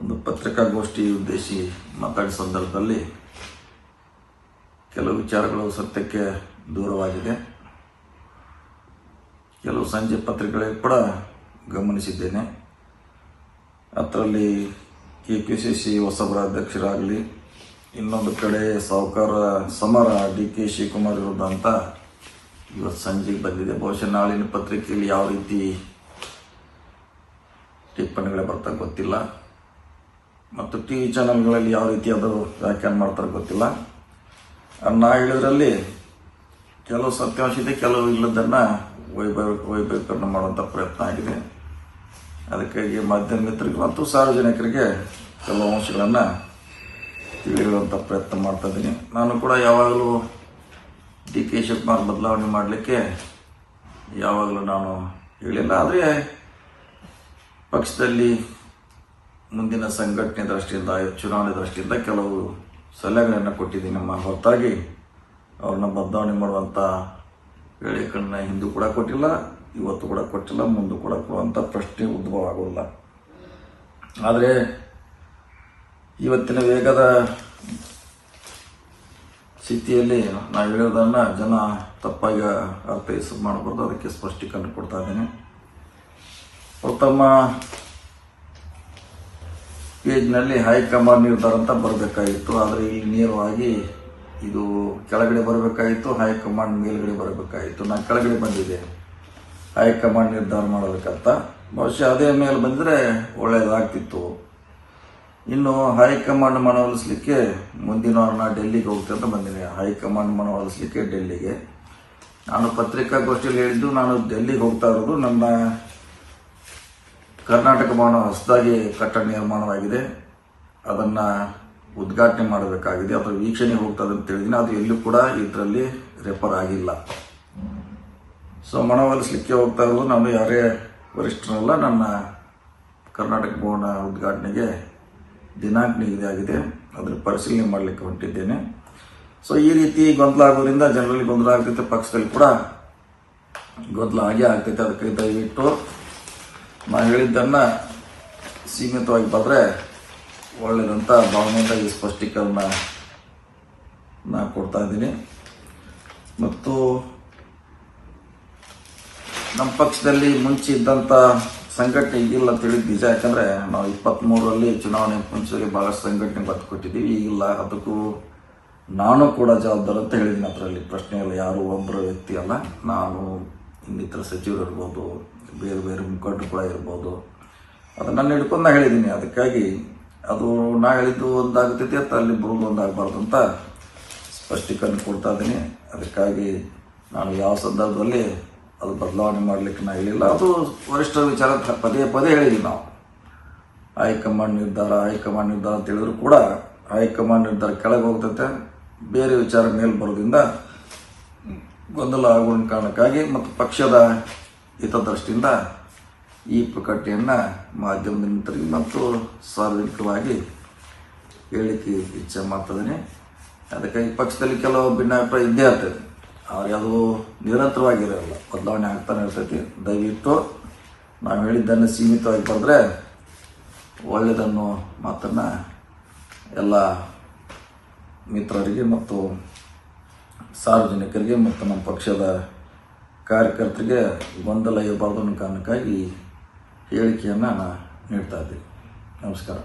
ಒಂದು ಪತ್ರಿಕಾಗೋಷ್ಠಿ ಉದ್ದೇಶಿ ಮಾತಾಡಿದ ಸಂದರ್ಭದಲ್ಲಿ ಕೆಲವು ವಿಚಾರಗಳು ಸತ್ಯಕ್ಕೆ ದೂರವಾಗಿದೆ. ಕೆಲವು ಸಂಜೆ ಪತ್ರಿಕೆಗಳಿಗೆ ಕೂಡ ಗಮನಿಸಿದ್ದೇನೆ. ಅದರಲ್ಲಿ ಕೆ ಪಿ ಸಿ ಸಿ ಹೊಸಬರ ಅಧ್ಯಕ್ಷರಾಗಲಿ, ಇನ್ನೊಂದು ಕಡೆ ಸಾಹುಕಾರ ಸಮರ ಡಿ ಕೆ ಶಿವಕುಮಾರ್ ವಿರುದ್ಧ ಅಂತ ಇವತ್ತು ಸಂಜೆಗೆ ಬಂದಿದೆ. ಬಹುಶಃ ನಾಳಿನ ಪತ್ರಿಕೆಯಲ್ಲಿ ಯಾವ ರೀತಿ ಟಿಪ್ಪಣಿಗಳೇ ಬರ್ತಾ ಗೊತ್ತಿಲ್ಲ. ಮತ್ತು ಟಿ ವಿ ಚಾನಲ್ಗಳಲ್ಲಿ ಯಾವ ರೀತಿ ಅದು ವ್ಯಾಖ್ಯಾನ ಮಾಡ್ತಾರೆ ಗೊತ್ತಿಲ್ಲ. ನಾ ಹೇಳಿದ್ರಲ್ಲಿ ಕೆಲವು ಸತ್ಯಾಂಶ ಇದೆ ಕೆಲವು ಇಲ್ಲದನ್ನು ವೈಭವ, ವೈಭವೀಕರಣ ಮಾಡುವಂಥ ಪ್ರಯತ್ನ ಆಗಿದೆ. ಅದಕ್ಕಾಗಿ ಮಾಧ್ಯಮ ಮಿತ್ರರಿಗೆ ಮತ್ತು ಸಾರ್ವಜನಿಕರಿಗೆ ಕೆಲವು ಅಂಶಗಳನ್ನು ತಿಳಿಯುವಂಥ ಪ್ರಯತ್ನ ಮಾಡ್ತಾ ಇದ್ದೀನಿ. ನಾನು ಕೂಡ ಯಾವಾಗಲೂ ಡಿ ಕೆ ಶಿವಕುಮಾರ್ ಬದಲಾವಣೆ ಮಾಡಲಿಕ್ಕೆ ಯಾವಾಗಲೂ ನಾನು ಹೇಳಿಲ್ಲ. ಆದರೆ ಪಕ್ಷದಲ್ಲಿ ಮುಂದಿನ ಸಂಘಟನೆ ದೃಷ್ಟಿಯಿಂದ, ಚುನಾವಣೆ ದೃಷ್ಟಿಯಿಂದ ಕೆಲವು ಸಲಹೆಗಳನ್ನು ಕೊಟ್ಟಿದ್ದೀನಿ. ನಮ್ಮ ಹೊರತಾಗಿ ಅವ್ರನ್ನ ಬದಲಾವಣೆ ಮಾಡುವಂಥ ಹೇಳಿಕೆಗಳನ್ನ ಹಿಂದೂ ಕೂಡ ಕೊಟ್ಟಿಲ್ಲ, ಇವತ್ತು ಕೂಡ ಕೊಟ್ಟಿಲ್ಲ, ಮುಂದೆ ಕೂಡ ಕೊಡುವಂಥ ಪ್ರಶ್ನೆ ಉದ್ಭವ ಆಗೋಲ್ಲ ಆದರೆ ಇವತ್ತಿನ ವೇಗದ ಸ್ಥಿತಿಯಲ್ಲಿ ನಾವು ಹೇಳೋದನ್ನು ಜನ ತಪ್ಪಾಗಿ ಅರ್ಥೈಸ ಮಾಡಬಾರ್ದು. ಅದಕ್ಕೆ ಸ್ಪಷ್ಟೀಕರಣ ಕೊಡ್ತಾ ಇದ್ದೀನಿ. ಪ್ರಥಮ ಪೇಜ್ನಲ್ಲಿ ಹೈಕಮಾಂಡ್ ನಿರ್ಧಾರ ಅಂತ ಬರಬೇಕಾಗಿತ್ತು, ಆದರೆ ಇಲ್ಲಿ ನೇರವಾಗಿ ಇದು ಕೆಳಗಡೆ ಬರಬೇಕಾಗಿತ್ತು, ಹೈಕಮಾಂಡ್ ಮೇಲ್ಗಡೆ ಬರಬೇಕಾಗಿತ್ತು. ನಾನು ಕೆಳಗಡೆ ಬಂದಿದೆ ಹೈಕಮಾಂಡ್ ನಿರ್ಧಾರ ಮಾಡಬೇಕಂತ. ಬಹುಶಃ ಅದೇ ಮೇಲೆ ಬಂದರೆ ಒಳ್ಳೆಯದಾಗ್ತಿತ್ತು ಇನ್ನು ಹೈಕಮಾಂಡ್ ಮನವೊಲಿಸಲಿಕ್ಕೆ ಮುಂದಿನ ವಾರ ನಾನು ಡೆಲ್ಲಿಗೆ ಹೋಗ್ತೀನಿ ಅಂತ ಬಂದಿನಿ. ಹೈಕಮಾಂಡ್ ಮನವೊಲಿಸಲಿಕ್ಕೆ ಡೆಲ್ಲಿಗೆ. ನಾನು ಪತ್ರಿಕಾಗೋಷ್ಠಿಯಲ್ಲಿ ಹೇಳಿದ್ದು, ನಾನು ಡೆಲ್ಲಿಗೆ ಹೋಗ್ತಾ ಇರೋದು ನನ್ನ ಕರ್ನಾಟಕ ಭವನ ಹೊಸದಾಗಿ ಕಟ್ಟಡ ನಿರ್ಮಾಣವಾಗಿದೆ. ಅದನ್ನು ಉದ್ಘಾಟನೆ ಮಾಡಬೇಕಾಗಿದೆ. ಅಥವಾ ವೀಕ್ಷಣೆ ಹೋಗ್ತದೆ ಅಂತ ಹೇಳಿದ್ದೀನಿ ಅದು ಎಲ್ಲೂ ಕೂಡ ಇದರಲ್ಲಿ ರೆಫರ್ ಆಗಿಲ್ಲ. ಸೊ ಮನವೊಲಿಸಲಿಕ್ಕೆ ಹೋಗ್ತಾ ಇರೋದು ನಾನು ಯಾರೇ ವರಿಷ್ಠರಲ್ಲ, ನನ್ನ ಕರ್ನಾಟಕ ಭವನ ಉದ್ಘಾಟನೆಗೆ ದಿನಾಂಕ ನಿಗದಿ ಆಗಿದೆ. ಅದರ ಪರಿಶೀಲನೆ ಮಾಡಲಿಕ್ಕೆ ಹೊಂಟಿದ್ದೇನೆ. ಸೊ ಈ ರೀತಿ ಗೊಂದಲ ಆಗೋದ್ರಿಂದ ಜನರಲ್ಲಿ ಗೊಂದಲ ಆಗ್ತೈತೆ, ಪಕ್ಷದಲ್ಲಿ ಕೂಡ ಗೊಂದಲ ಆಗೇ ಆಗ್ತೈತೆ. ಅದಕ್ಕೆ ದಯವಿಟ್ಟು ನಾನು ಹೇಳಿದ್ದನ್ನು ಸೀಮಿತವಾಗಿ ಬರೆದ್ರೆ ಒಳ್ಳೆಯದಂತ ಭಾವನೆಯಿಂದ ಈ ಸ್ಪಷ್ಟೀಕರಣ ನಾ ಕೊಡ್ತಾ ಇದ್ದೀನಿ. ಮತ್ತು ನಮ್ಮ ಪಕ್ಷದಲ್ಲಿ ಮುಂಚೆ ಇದ್ದಂಥ ಸಂಘಟನೆ ಈಗಿಲ್ಲ ಅಂತ ಹೇಳಿದ್ದು ನಿಜ, ಯಾಕಂದರೆ ನಾವು ಇಪ್ಪತ್ತ್ಮೂರರಲ್ಲಿ ಚುನಾವಣೆ ಮುಂಚೆಗೆ ಭಾಳಷ್ಟು ಸಂಘಟನೆ ಬತ್ತು ಕೊಟ್ಟಿದ್ದೀವಿ, ಈಗಿಲ್ಲ. ಅದಕ್ಕೂ ನಾನು ಕೂಡ ಜವಾಬ್ದಾರ ಅಂತ ಹೇಳಿದ್ದೀನಿ ಅದರಲ್ಲಿ. ಪ್ರಶ್ನೆ ಇಲ್ಲ ಯಾರು ಒಬ್ಬರು ವ್ಯಕ್ತಿ ಅಲ್ಲ. ನಾನು ಇನ್ನಿತರ ಸಚಿವರು ಇರ್ಬೋದು, ಬೇರೆ ಬೇರೆ ಮುಖಂಡರು ಕೂಡ ಇರ್ಬೋದು. ಅದನ್ನು ನಾನು ಹಿಡ್ಕೊಂಡು ನಾ ಹೇಳಿದ್ದೀನಿ. ಅದಕ್ಕಾಗಿ ಅದು ನಾ ಹೇಳಿದ್ದು ಒಂದಾಗ್ತೈತಿ ಅಂತ ಅಲ್ಲಿ ಬರೋದು ಒಂದಾಗಬಾರ್ದು ಅಂತ ಸ್ಪಷ್ಟೀಕರಣ ಕೊಡ್ತಾ ಇದ್ದೀನಿ. ಅದಕ್ಕಾಗಿ ನಾನು ಯಾವ ಸಂದರ್ಭದಲ್ಲಿ ಅದು ಬದಲಾವಣೆ ಮಾಡಲಿಕ್ಕೆ ನಾ ಹೇಳಿಲ್ಲ. ಅದು ವರಿಷ್ಠ ವಿಚಾರ ಪದೇ ಪದೇ ಹೇಳಿದ್ವಿ ನಾವು. ಹೈಕಮಾಂಡ್ ನಿರ್ಧಾರ ಹೈಕಮಾಂಡ್ ನಿರ್ಧಾರ ಅಂತ ಹೇಳಿದ್ರು ಕೂಡ ಹೈಕಮಾಂಡ್ ನಿರ್ಧಾರ ಕೆಳಗೆ ಹೋಗ್ತೈತೆ. ಬೇರೆ ವಿಚಾರ ಮೇಲೆ ಬರೋದ್ರಿಂದ ಗೊಂದಲ ಆಗುವ ಕಾರಣಕ್ಕಾಗಿ ಮತ್ತು ಪಕ್ಷದ ಹಿತದೃಷ್ಟಿಯಿಂದ ಈ ಪ್ರಕಟಣೆಯನ್ನು ಮಾಧ್ಯಮದ ಮಿತ್ರರಿಗೆ ಮತ್ತು ಸಾರ್ವಜನಿಕವಾಗಿ ಹೇಳಲಿಕ್ಕೆ ಇಚ್ಛೆ ಮಾಡ್ತಿದ್ದೀನಿ. ಅದಕ್ಕಾಗಿ ಪಕ್ಷದಲ್ಲಿ ಕೆಲವು ಭಿನ್ನಾಭಿಪ್ರಾಯ ಇದ್ದೇ ಇರ್ತದೆ. ಅವ್ರು ಅದು ನಿರಂತರವಾಗಿರೋಲ್ಲ. ಬದಲಾವಣೆ ಆಗ್ತಾನೆ ಇರ್ತೈತಿ ದಯವಿಟ್ಟು ನಾವು ಹೇಳಿದ್ದನ್ನು ಸೀಮಿತವಾಗಿ ಬಂದರೆ ಒಳ್ಳೆಯದನ್ನು ಮಾತನ್ನು ಎಲ್ಲ ಮಿತ್ರರಿಗೆ ಮತ್ತು ಸಾರ್ವಜನಿಕರಿಗೆ ಮತ್ತು ನಮ್ಮ ಪಕ್ಷದ ಕಾರ್ಯಕರ್ತರಿಗೆ ಗೊಂದಲ ಇರಬಾರ್ದು ಅನ್ನೋ ಕಾರಣಕ್ಕಾಗಿ ಹೇಳಿಕೆಯನ್ನು ನಾನು ನೀಡ್ತಾ ಇದ್ದೀನಿ. ನಮಸ್ಕಾರ.